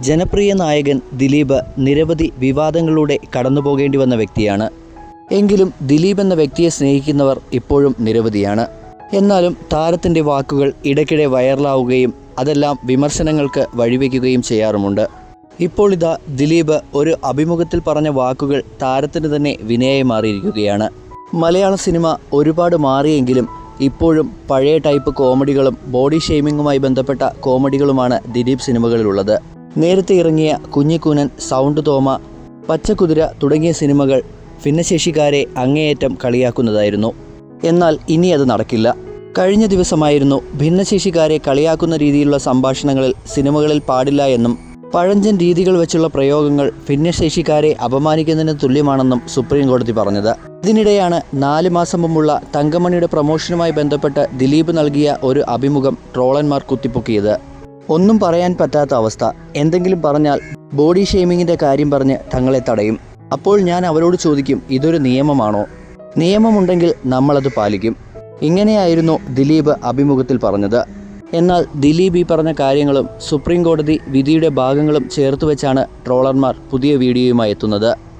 ജനപ്രിയ നായകൻ ദിലീപ് നിരവധി വിവാദങ്ങളിലൂടെ കടന്നുപോകേണ്ടി വന്ന വ്യക്തിയാണ്. എങ്കിലും ദിലീപ് എന്ന വ്യക്തിയെ സ്നേഹിക്കുന്നവർ ഇപ്പോഴും നിരവധിയാണ്. എന്നാലും താരത്തിന്റെ വാക്കുകൾ ഇടയ്ക്കിടെ വൈറലാവുകയും അതെല്ലാം വിമർശനങ്ങൾക്ക് വഴിവെക്കുകയും ചെയ്യാറുമുണ്ട്. ഇപ്പോൾ ഇതാ ദിലീപ് ഒരു അഭിമുഖത്തിൽ പറഞ്ഞ വാക്കുകൾ താരത്തിന് തന്നെ വിനയായി മാറിയിരിക്കുകയാണ്. മലയാള സിനിമ ഒരുപാട് മാറിയെങ്കിലും ഇപ്പോഴും പഴയ ടൈപ്പ് കോമഡികളും ബോഡി ഷെയ്മിങ്ങുമായി ബന്ധപ്പെട്ട കോമഡികളുമാണ് ദിലീപ് സിനിമകളിലുള്ളത്. നേരത്തെ ഇറങ്ങിയ കുഞ്ഞിക്കൂനൻ സൗണ്ട് തോമ പച്ചക്കുതിര തുടങ്ങിയ സിനിമകൾ ഭിന്നശേഷിക്കാരെ അങ്ങേയറ്റം കളിയാക്കുന്നതായിരുന്നു. എന്നാൽ ഇനി അത് നടക്കില്ല. കഴിഞ്ഞ ദിവസമായിരുന്നു ഭിന്നശേഷിക്കാരെ കളിയാക്കുന്ന രീതിയിലുള്ള സംഭാഷണങ്ങളിൽ സിനിമകളിൽ പാടില്ല എന്നും പഴഞ്ചൻ രീതികൾ വെച്ചുള്ള പ്രയോഗങ്ങൾ ഭിന്നശേഷിക്കാരെ അപമാനിക്കുന്നതിന് തുല്യമാണെന്നും സുപ്രീം കോടതി പറഞ്ഞത്. ഇതിനിടെയാണ് നാല് മാസം മുമ്പുള്ള തങ്കമണിയുടെ പ്രമോഷനുമായി ബന്ധപ്പെട്ട് ദിലീപ് നൽകിയ ഒരു അഭിമുഖം ട്രോളന്മാർ കുത്തിപ്പൊക്കിയത്. ഒന്നും പറയാൻ പറ്റാത്ത അവസ്ഥ. എന്തെങ്കിലും പറഞ്ഞാൽ ബോഡി ഷെയ്മിങ്ങിന്റെ കാര്യം പറഞ്ഞ് തങ്ങളെ തടയും. അപ്പോൾ ഞാൻ അവരോട് ചോദിക്കും ഇതൊരു നിയമമാണോ? നിയമമുണ്ടെങ്കിൽ നമ്മളത് പാലിക്കും. ഇങ്ങനെയായിരുന്നു ദിലീപ് അഭിമുഖത്തിൽ പറഞ്ഞത്. എന്നാൽ ദിലീപ് ഈ പറഞ്ഞ കാര്യങ്ങളും സുപ്രീം കോടതി വിധിയുടെ ഭാഗങ്ങളും ചേർത്ത് വെച്ചാണ് ട്രോളർമാർ പുതിയ വീഡിയോയുമായി എത്തുന്നത്.